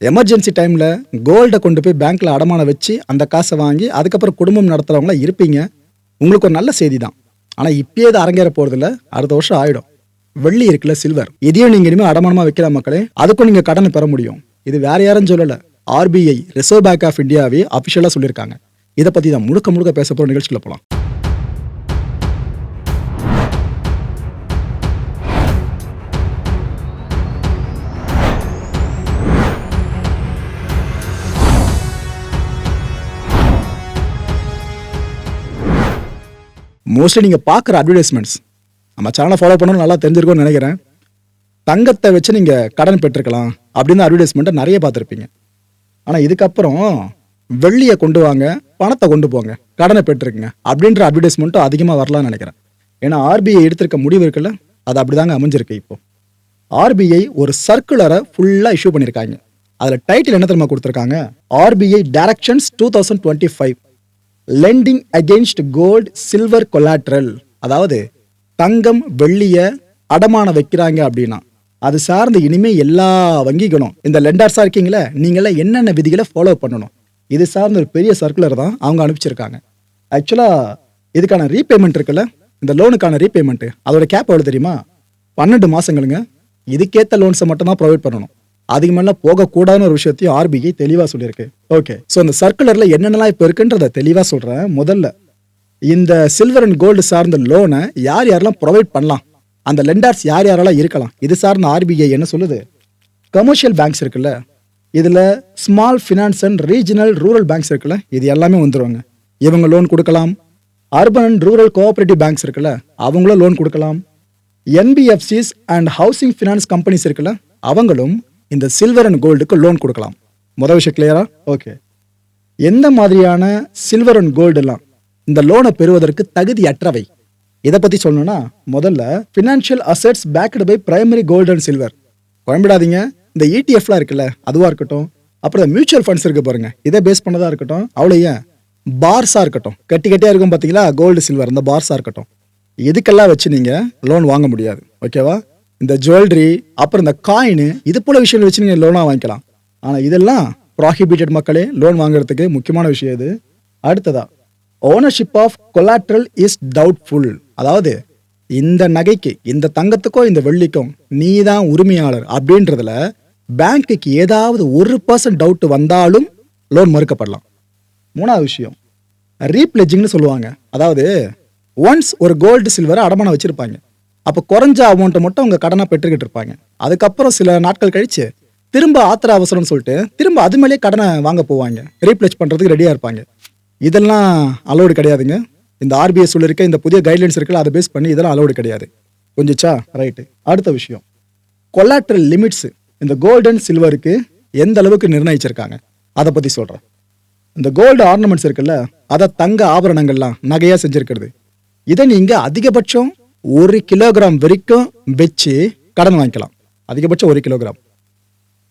Emergency டைமில் கோல்டை கொண்டு போய் பேங்க்கில் அடமானம் வச்சு அந்த காசை வாங்கி அதுக்கப்புறம் குடும்பம் நடத்துகிறவங்களாம் இருப்பீங்க. உங்களுக்கு ஒரு நல்ல செய்தி தான் ஆனால் இப்பயே இது அரங்கேற போகிறதில்ல அடுத்த வருஷம் ஆகிடும் வெள்ளி இருக்குல்ல சில்வர் இதையும் நீங்கள் இனிமேல் அடமானமாக வைக்கிற மக்களே. அதுக்கும் நீங்கள் கடனை பெற முடியும். இது வேற யாரும் சொல்லலை. ஆர்பிஐ ரிசர்வ் பேங்க் ஆஃப் இந்தியாவே அஃபிஷியலாக சொல்லியிருக்காங்க. இதை பற்றி தான் முழுக்க முழுக்க பேச போகிற நிகழ்ச்சியில் போகலாம் மோஸ்ட்லி நீங்கள் பார்க்குற அட்வர்டைஸ்மெண்ட்ஸ் நம்ம சேனலை ஃபாலோ பண்ணணும் நல்லா தெரிஞ்சிருக்கும்னு நினைக்கிறேன். தங்கத்தை வச்சு நீங்கள் கடன் பெற்றுக்கலாம் அப்படின்னு அட்வர்டைஸ்மெண்ட்டை நிறைய பார்த்துருப்பீங்க. ஆனால் இதுக்கப்புறம் வெள்ளியை கொண்டு வாங்க பணத்தை கொண்டு போங்க கடனை பெற்றுருக்குங்க அப்படின்ற அட்வர்டைஸ்மெண்ட்டும் அதிகமாக வரலாம்னு நினைக்கிறேன். ஏன்னா ஆர்பிஐ எடுத்திருக்க முடிவு இருக்குல்ல அது அப்படி தாங்க அமைஞ்சிருக்கு இப்போ. ஆர்பிஐ ஒரு சர்க்குலரை ஃபுல்லாக இஷ்யூ பண்ணியிருக்காங்க அதில் டைட்டில் என்ன தெரியுமா கொடுத்துருக்காங்க? RBI directions two thousand twenty five lending against gold silver collateral அதாவது தங்கம் வெள்ளியை அடமானம் வைக்கிறாங்க அப்படின்னா அது சார்ந்து இனிமே எல்லா வங்கிகளும் இந்த லெண்டர்ஸா இருக்கீங்களே நீங்களாம் என்னென்ன விதிகளை ஃபாலோ பண்ணணும்? இது சார்ந்த ஒரு பெரிய சர்க்குலர் தான் அவங்க அனுப்பிச்சிருக்காங்க. ஆக்சுவலாக இதுக்கான ரீபேமெண்ட் இருக்குல்ல இந்த லோனுக்கான ரீபேமெண்ட்டு அதோட கேப் எவ்வளோ தெரியுமா? பன்னெண்டு மாதங்களுங்க இதுக்கேற்ற லோன்ஸை மட்டும் தான் ப்ரொவைட் பண்ணணும். அதுக்கு மேல போகக்கூடாதுன்னு ஒரு விஷயத்தையும் ஆர்பிஐ தெளிவாக சொல்லியிருக்கு. ஓகே ஸோ இந்த சர்க்குலரில் என்னென்னலாம் இப்போ இருக்குன்றதை தெளிவாக சொல்கிறேன் முதல்ல இந்த சில்வர் அண்ட் கோல்டு சார்ந்த லோனை யார் யாரெல்லாம் ப்ரொவைட் பண்ணலாம்? அந்த லெண்டர்ஸ் யார் யாரெல்லாம் இருக்கலாம்? இது சார்ந்த ஆர்பிஐ என்ன சொல்லுது? கமர்ஷியல் பேங்க்ஸ் இருக்குல்ல. இதில் small finance and regional rural banks இருக்குல்ல. இது எல்லாமே வந்துருவாங்க. இவங்க லோன் கொடுக்கலாம். Urban and rural cooperative banks இருக்குல்ல. அவங்களும் லோன் கொடுக்கலாம். NBFCs and housing finance companies இருக்குல்ல. அவங்களும் இந்த சில்வர் அண்ட் கோல்டுக்கு லோன் கொடுக்கலாம். முதல் விஷயம் கிளியரா ஓகே எந்த மாதிரியான சில்வர் அண்ட் கோல்டுலாம் இந்த லோனை பெறுவதற்கு தகுதியற்றவை? இதை பற்றி சொல்லணும்னா முதல்ல financial assets backed by primary gold and silver குழம்பிடாதீங்க இந்த இடிஎஃப்லாம் இருக்குல்ல அதுவாக இருக்கட்டும். அப்புறம் மியூச்சுவல் ஃபண்ட்ஸ் இருக்கு பாருங்க. இதை பேஸ் பண்ணதாக இருக்கட்டும். அவ்வளோ ஏன்? பார்ஸாக இருக்கட்டும். கட்டி கட்டியாக இருக்கும் பார்த்தீங்களா கோல்டு சில்வர் இந்த பார்ஸாக இருக்கட்டும். இதுக்கெல்லாம் வச்சு நீங்கள் லோன் வாங்க முடியாது? ஓகேவா இந்த ஜுவல்லரி அப்புறம் இந்த காயின் இது போல விஷயங்கள் வச்சு நீங்கள் லோனாக வாங்கிக்கலாம். ஆனால் இதெல்லாம் ப்ராஹிபிட்டட் மக்களே லோன் வாங்குறதுக்கு முக்கியமான விஷயம் இது. அடுத்ததா ownership of collateral is doubtful அதாவது இந்த நகைக்கு இந்த தங்கத்துக்கோ இந்த வெள்ளிக்கும் நீ தான் உரிமையாளர் அப்படின்றதுல பேங்க்குக்கு ஏதாவது ஒரு பர்சன்ட் டவுட் வந்தாலும் லோன் மறுக்கப்படலாம். மூணாவது விஷயம் ரீப்ளெஜிங்னு சொல்லுவாங்க. அதாவது ஒன்ஸ் ஒரு கோல்டு சில்வரை அடமானம் வச்சுருப்பாங்க. அப்போ குறைஞ்ச அமௌண்ட்டை மட்டும் அவங்க கடனாக பெற்றுக்கிட்டு இருப்பாங்க. அதுக்கப்புறம் சில நாட்கள் கழிச்சு திரும்ப ஆத்திர அவசரம்னு சொல்லிட்டு திரும்ப அது மேலேயே கடனை வாங்க போவாங்க. ரீப்ளேஸ் பண்ணுறதுக்கு ரெடியாக இருப்பாங்க. இதெல்லாம் அலோடு கிடையாதுங்க. இந்த ஆர்பிஎஸ் இருக்க இந்த புதிய கைட்லைன்ஸ் இருக்குல்ல அதை பேஸ் பண்ணி இதெல்லாம் அலோடு கிடையாது. கொஞ்சிச்சா ரைட்டு அடுத்த விஷயம். கொலாட்ரல் லிமிட்ஸ் இந்த கோல்டன் சில்வருக்கு எந்த அளவுக்கு நிர்ணயிச்சிருக்காங்க? அதை பற்றி சொல்கிறேன் இந்த கோல்டு ஆர்னமெண்ட்ஸ் இருக்குல்ல அதை தங்க ஆபரணங்கள்லாம் நகையாக செஞ்சுருக்கிறது. இதை நீங்கள் அதிகபட்சம் ஒரு கிலோகிராம் வரைக்கும் வச்சு கடன் வாங்கிக்கலாம். அதிகபட்சம் ஒரு கிலோகிராம்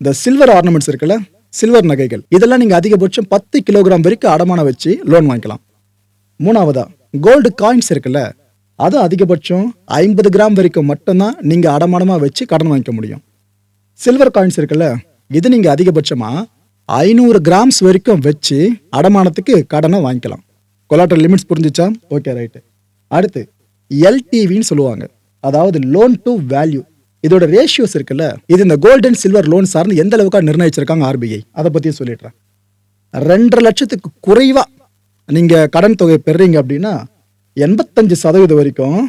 இந்த சில்வர் ஆர்னமெண்ட்ஸ் இருக்குல்ல சில்வர் நகைகள் இதெல்லாம் நீங்கள் அதிகபட்சம் பத்து கிலோகிராம் வரைக்கும் அடமானம் வச்சு லோன் வாங்கிக்கலாம். மூணாவதா கோல்டு காயின்ஸ் இருக்குல்ல அது அதிகபட்சம் ஐம்பது கிராம் வரைக்கும் மட்டும்தான் நீங்கள் அடமானமாக வச்சு கடன் வாங்கிக்க முடியும். சில்வர் காயின்ஸ் இருக்குல்ல இது நீங்கள் அதிகபட்சமாக ஐநூறு கிராம்ஸ் வரைக்கும் வச்சு அடமானத்துக்கு கடனை வாங்கிக்கலாம். கொலாட்டர் லிமிட்ஸ் புரிஞ்சிச்சா? ஓகே ரைட்டு அடுத்து எல்டிவின்னு சொல்லுவாங்க. அதாவது லோன் டு வேல்யூ இதோட ரேஷியோஸ் இருக்குல்ல இது இந்த கோல்டன் சில்வர் லோன் சார்ந்து எந்த அளவுக்கு நிர்ணயிச்சிருக்காங்க ஆர்பிஐ அதை பற்றியும் சொல்லிடுறேன். ரெண்டரை லட்சத்துக்கு குறைவாக நீங்கள் கடன் தொகை பெறுறீங்க அப்படின்னா எண்பத்தஞ்சு சதவீதம் வரைக்கும்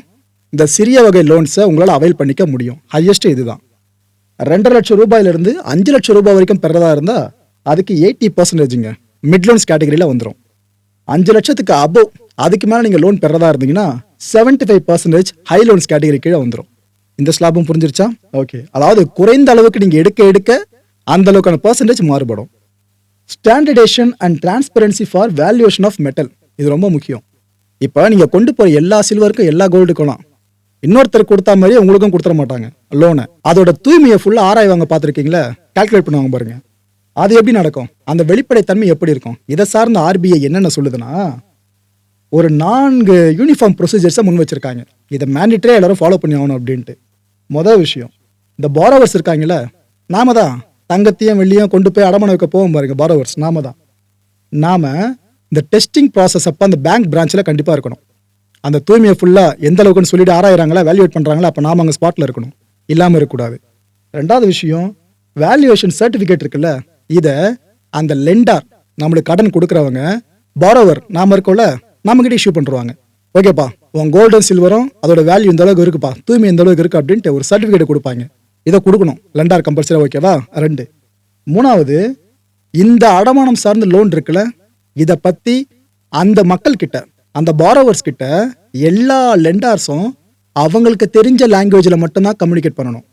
இந்த சிறிய வகை லோன்ஸை உங்களால் அவைல் பண்ணிக்க முடியும். ஹையஸ்ட்டு இதுதான். ரெண்டரை லட்சம் ரூபாயிலிருந்து அஞ்சு லட்சம் ரூபாய் வரைக்கும் பெறதா இருந்தால் அதுக்கு எயிட்டி பர்சன்டேஜுங்க மிட் லோன்ஸ் கேட்டகரியில் வந்துடும் அஞ்சு லட்சத்துக்கு அபோவ் அதுக்கு மேலே நீங்கள் லோன் பெறதா இருந்தீங்கன்னா seventy five percentage high loans category கீழே வந்துடும் இந்த ஸ்லாபும் புரிஞ்சிருச்சா? ஓகே அதாவது குறைந்த அளவுக்கு நீங்கள் எடுக்க எடுக்க அந்த அளவுக்கான பர்சன்டேஜ் மாறுபடும். Standardisation and transparency for valuation of metal இது ரொம்ப முக்கியம். இப்போ நீங்கள் கொண்டு போகிற எல்லா சில்வருக்கும் எல்லா கோல்டுக்கெல்லாம் இன்னொருத்தர் கொடுத்தா மாதிரி உங்களுக்கும் கொடுத்துட மாட்டாங்க. லோனை அதோட தூய்மையை ஃபுல்லாக ஆராய்வாங்க பார்த்துருக்கீங்களா? கால்குலேட் பண்ணுவாங்க பாருங்கள் அது எப்படி நடக்கும்? அந்த வெளிப்படைத்தன்மை எப்படி இருக்கும்? இதை சார்ந்த ஆர்பிஐ என்னென்ன சொல்லுதுன்னா ஒரு நான்கு யூனிஃபார்ம் ப்ரொசீஜர்ஸை முன் வச்சுருக்காங்க. இதை மேண்டிட்டரியாக எல்லாரும் ஃபாலோ பண்ணி ஆகணும் அப்படின்ட்டு. மொதல் விஷயம் இந்த பாரோவர்ஸ் இருக்காங்கல்ல நாம தான் தங்கத்தையும் வெள்ளியும் கொண்டு போய் அடமான வைக்க போவோம் பாருங்க பாரோவர்ஸ் நாம தான். நாம் இந்த டெஸ்டிங் ப்ராசஸ் அப்போ அந்த பேங்க் பிரான்ச்சில் கண்டிப்பாக இருக்கணும். அந்த தூய்மையை ஃபுல்லாக எந்த அளவுக்குன்னு சொல்லிட்டு ஆராயிறாங்களா வேல்யூவேட் பண்ணுறாங்களா அப்போ நாம் அங்கே ஸ்பாட்டில் இருக்கணும். இல்லாமல் இருக்கக்கூடாது. ரெண்டாவது விஷயம் வேல்யூவேஷன் சர்டிஃபிகேட் இருக்குல்ல இதை அந்த லெண்டார் நம்மளுக்கு கடன் கொடுக்குறவங்க பாரோவர் நாம் இருக்கோம்ல நம்மகிட்ட இஷ்யூ பண்ணுவாங்க ஓகேப்பா உன் கோல்டன் சில்வரும் அதோட வேல்யூ இந்த அளவுக்கு இருக்குப்பா தூய்மை இந்த அளவுக்கு இருக்கு அப்படின்ட்டு ஒரு சர்டிஃபிகேட் கொடுப்பாங்க. இதை கொடுக்கணும் லெண்டார் கம்பல்சரி ஓகேவா ரெண்டு. மூணாவது இந்த அடமானம் சார்ந்த லோன் இருக்குல்ல இதை பற்றி அந்த மக்கள் கிட்ட அந்த பாரோவர்ஸ் கிட்ட எல்லா லெண்டார்ஸும் அவங்களுக்கு தெரிஞ்ச லாங்குவேஜில் மட்டும்தான் கம்யூனிகேட் பண்ணணும்.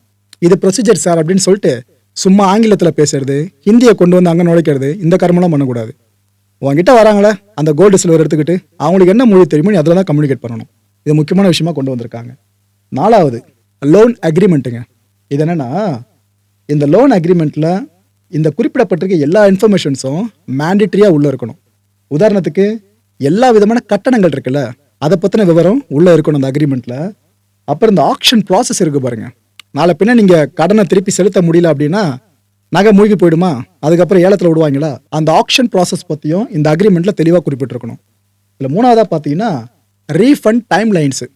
இது ப்ரொசீஜர் சார் அப்படின்னு சொல்லிட்டு சும்மா ஆங்கிலத்தில் பேசுறது ஹிந்தியை கொண்டு வந்து அங்கே நுழைக்கிறது இந்த கர்மெல்லாம் பண்ணக்கூடாது. உங்ககிட்ட வராங்களே அந்த கோல்டு சில்வர் எடுத்துக்கிட்டு அவங்களுக்கு என்ன மொழி தெரியுமோ நீ அதில் தான் கம்யூனிகேட் பண்ணணும். இது முக்கியமான விஷயமா கொண்டு வந்திருக்காங்க. நாலாவது லோன் அக்ரிமெண்ட்டுங்க இது என்னென்னா இந்த லோன் அக்ரிமெண்ட்டில் இந்த குறிப்பிடப்பட்டிருக்க எல்லா இன்ஃபர்மேஷன்ஸும் மேண்டிட்ரியாக உள்ளே இருக்கணும். உதாரணத்துக்கு எல்லா விதமான கட்டணங்கள் இருக்குல்ல அதை பற்றின விவரம் உள்ளே இருக்கணும் அந்த அக்ரிமெண்ட்டில் அப்புறம் இந்த ஆக்ஷன் ப்ராசஸ் இருக்குது பாருங்கள் நாளை பின்ன நீங்கள் கடனை திருப்பி செலுத்த முடியல அப்படின்னா நகை மூழ்கி போயிடுமா? அதுக்கப்புறம் ஏலத்தில் விடுவாங்களா? அந்த ஆக்ஷன் ப்ராசஸ் பற்றியும் இந்த அக்ரிமெண்ட்டில் தெளிவாக குறிப்பிட்டிருக்கணும். இதில் மூணாவதாக பார்த்தீங்கன்னா ரீஃபண்ட் டைம் லைன்ஸு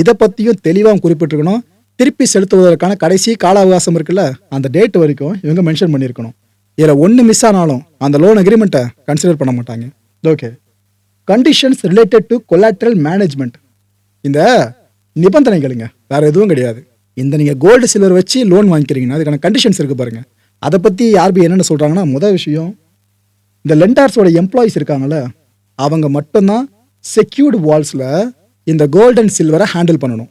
இதை பற்றியும் தெளிவாக குறிப்பிட்டிருக்கணும். திருப்பி செலுத்துவதற்கான கடைசி கால அவகாசம் இருக்குல்ல அந்த டேட் வரைக்கும் இவங்க மென்ஷன் பண்ணியிருக்கணும். இதில் ஒன்று மிஸ் ஆனாலும் அந்த லோன் அக்ரிமெண்ட்டை கன்சிடர் பண்ண மாட்டாங்க. Okay conditions related to collateral management இந்த நிபந்தனைகளுங்க வேறு எதுவும் கிடையாது. இந்த நீங்கள் கோல்டு சில்வர் வச்சு லோன் வாங்கிக்கிறீங்கன்னா அதுக்கான கண்டிஷன்ஸ் இருக்குது பாருங்கள் அதை பற்றி ஆர்பிஐ என்னென்ன சொல்கிறாங்கன்னா முதல் விஷயம் இந்த லெண்டார்ஸோட எம்ப்ளாயிஸ் இருக்காங்கல்ல அவங்க மட்டும்தான் செக்யூர்டு வால்ஸில் இந்த கோல்டு அண்ட் சில்வரை ஹேண்டில் பண்ணணும்.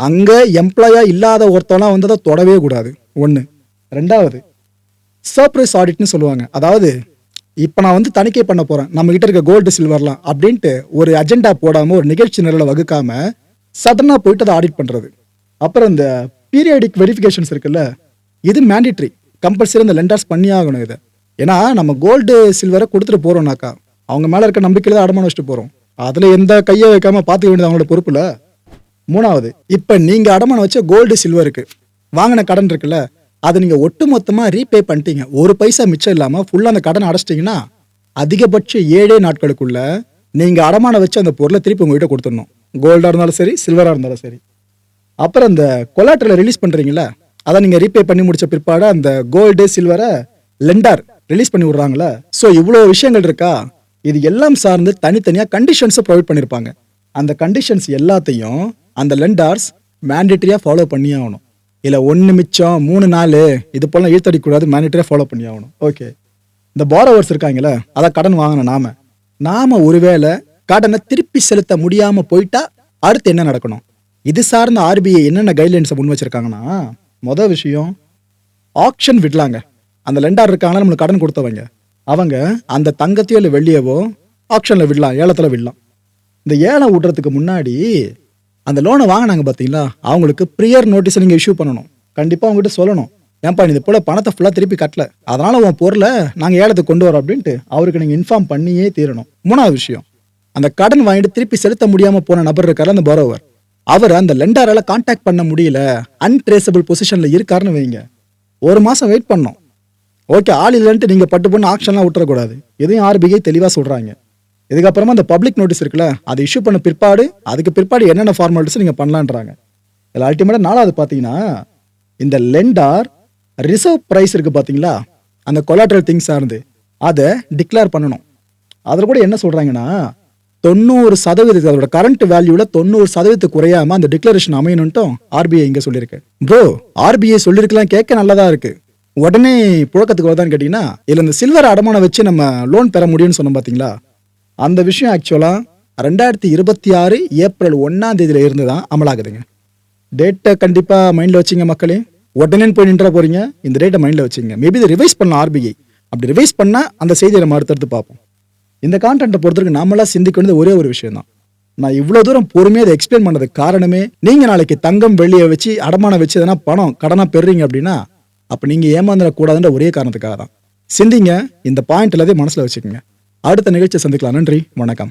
அங்கே எம்ப்ளாயாக இல்லாத ஒருத்தவனா வந்து அதை தொடவே கூடாது. ஒன்று ரெண்டாவது சர்ப்ரைஸ் ஆடிட்னு சொல்லுவாங்க. அதாவது இப்போ நான் வந்து தணிக்கை பண்ண போகிறேன் நம்மக்கிட்ட இருக்க கோல்டு சில்வர்லாம் அப்படின்ட்டு ஒரு அஜெண்டா போடாமல் ஒரு நிகழ்ச்சி நிரலை வகுக்காமல் சடனாக போயிட்டு அதை ஆடிட் பண்ணுறது அப்புறம் இந்த பீரியாடிக் வெரிஃபிகேஷன்ஸ் இருக்குல்ல இது மேண்டிட்ரி கம்பல்சரி இந்த லெண்டர்ஸ் பண்ணி ஆகணும் இதை. ஏன்னா நம்ம கோல்டு சில்வரை கொடுத்துட்டு போகிறோம்னாக்கா அவங்க மேலே இருக்க நம்பிக்கையில் தான் அடமானம் வச்சுட்டு போகிறோம் அதில் எந்த கையை வைக்காம பார்த்துக்க வேண்டியது அவங்களோட பொறுப்புல? மூணாவது இப்போ நீங்கள் அடமானம் வச்ச கோல்டு சில்வருக்கு வாங்கின கடன் இருக்குல்ல அதை நீங்கள் ஒட்டு மொத்தமாக ரீபே பண்ணிட்டீங்க. ஒரு பைசா மிச்சம் இல்லாமல் ஃபுல்லாக அந்த கடனை அடைச்சிட்டிங்கன்னா அதிகபட்ச ஏழே நாட்களுக்குள்ள நீங்கள் அடமானம் வச்சு அந்த பொருளை திருப்பி உங்ககிட்ட கொடுத்துடணும். கோல்டாக இருந்தாலும் சரி சில்வராக இருந்தாலும் சரி. அப்புறம் அந்த கொலாட்டரில் ரிலீஸ் பண்ணுறீங்களா அதை நீங்கள் ரீபே பண்ணி முடிச்ச பிற்பாடு அந்த கோல்டு சில்வரை லெண்டார் ரிலீஸ் பண்ணி விட்றாங்களா ஸோ இவ்வளோ விஷயங்கள் இருக்கா? இது எல்லாம் சார்ந்து தனித்தனியாக கண்டிஷன்ஸை ப்ரொவைட் பண்ணியிருப்பாங்க அந்த கண்டிஷன்ஸ் எல்லாத்தையும் அந்த லெண்டார்ஸ் மேண்டேட்டரியாக ஃபாலோ பண்ணி ஆகணும். இல்லை ஒன்று மிச்சம் மூணு நாள் இது போல இழுத்தடிக்கூடாது மேண்டேட்டரியாக ஃபாலோ பண்ணி ஆகணும். ஓகே இந்த பாரோவர்ஸ் இருக்காங்களே அதை கடன் வாங்கணும் நாம நாம ஒருவேளை கடனை திருப்பி செலுத்த முடியாமல் போயிட்டா அடுத்து என்ன நடக்கணும்? இது சார்ந்த ஆர்பிஐ என்னென்ன கைட்லைன்ஸை முன் வச்சிருக்காங்கன்னா மொதல் விஷயம் ஆக்ஷன் விடலாங்க. அந்த லெண்டார் இருக்காங்க நம்மளுக்கு கடன் கொடுத்தவங்க. அவங்க அந்த தங்கத்தையோ இல்லை வெள்ளியவோ ஆக்ஷனில் விடலாம் ஏலத்தில் விடலாம். இந்த ஏலம் விடுறதுக்கு முன்னாடி அந்த லோனை வாங்கினாங்க பார்த்தீங்களா அவங்களுக்கு ப்ரியர் நோட்டீஸை நீங்கள் இஷ்யூ பண்ணணும். கண்டிப்பாக அவங்ககிட்ட சொல்லணும். ஏன்பா இது போல் பணத்தை ஃபுல்லாக திருப்பி கட்டல. அதனால் உன் பொருளை நாங்கள் ஏலத்துக்கு கொண்டு வரோம் அப்படின்ட்டு அவருக்கு நீங்கள் இன்ஃபார்ம் பண்ணியே தீரணும். மூணாவது விஷயம். அந்த கடன் வாங்கிட்டு திருப்பி செலுத்த முடியாமல் போன நபர் இருக்கார் அந்த பரோவர் அவர் அந்த லெண்டாரால காண்டாக்ட் பண்ண முடியல. அன்ட்ரேசபிள் பொசிஷனில் இருக்காருன்னு வைங்க. ஒரு மாதம் வெயிட் பண்ணோம். ஓகே ஆள் இல்லைன்ட்டு நீங்கள் பட்டு பொண்ணு ஆக்ஷன்லாம் விட்டுறக்கூடாது. இதையும் ஆர்பிஐ தெளிவாக சொல்கிறாங்க இதுக்கப்புறமா அந்த பப்ளிக் நோட்டீஸ் இருக்குல்ல அதை இஷ்யூ பண்ண பிற்பாடு அதுக்கு பிற்பாடு என்னென்ன ஃபார்மாலிட்டிஸ் நீங்கள் பண்ணலான்றாங்க. இதில் அல்டிமேட்டாக நாலாவது பார்த்தீங்கன்னா இந்த லெண்டார் ரிசர்வ் ப்ரைஸ் இருக்கு பார்த்தீங்களா? அந்த கொலாட்ரல் திங்ஸ் சார்ந்து. அதை டிக்ளேர் பண்ணணும். அதில் கூட என்ன சொல்கிறாங்கன்னா தொண்ணூறு சதவீதத்துக்கு அதோட கரண்ட் வேல்யூவில் தொண்ணூறு சதவீதத்துக்கு குறையாம அந்த டிக்ளரேஷன் அமையணும்ட்டும் ஆர்பிஐ இங்கே சொல்லியிருக்கு. ப்ரோ ஆர்பிஐ சொல்லியிருக்கலாம் கேட்க நல்லதா இருக்கு? உடனே புழக்கத்துக்கு வருதான்னு கேட்டிங்கன்னா இதில் இந்த சில்வர் அடமானம் வச்சு நம்ம லோன் பெற முடியும்னு சொன்னோம் பார்த்தீங்களா அந்த விஷயம் ஆக்சுவலாக ரெண்டாயிரத்தி இருபத்தி ஆறு ஏப்ரல் ஒன்றாம் தேதியில இருந்து தான் அமலாகுதுங்க டேட்டை கண்டிப்பாக மைண்டில் வச்சிங்க மக்களே. உடனே போய் நின்ற போறீங்க இந்த டேட்டை மைண்டில் வச்சுங்க. மேபி இதை ரிவைஸ் பண்ணலாம் ஆர்பிஐ அப்படி ரிவைஸ் பண்ணால் அந்த செய்தியை நம்ம அடுத்தடுத்து பார்ப்போம். இந்த கான்டென்ட்டை பொறுத்தவரைக்கும் நாமெல்லாம் சிந்திக்க வேண்டியது ஒரே ஒரு விஷயம் தான் நான் இவ்வளோ தூரம் பொறுமையாக அதை எக்ஸ்பிளைன் பண்ணதுக்கு காரணமே நீங்கள் நாளைக்கு தங்கம் வெள்ளியை வச்சு அடமானம் வச்சு எதனா பணம் கடனாக பெறுறீங்க அப்படின்னா அப்போ நீங்கள் ஏமாந்துடக்கூடாதுன்ற ஒரே காரணத்துக்காக தான் சிந்திங்க இந்த பாயிண்ட் எல்லாத்தையும் மனசில் வச்சுக்கோங்க. அடுத்த நிகழ்ச்சியை சந்திக்கலாம். நன்றி வணக்கம்.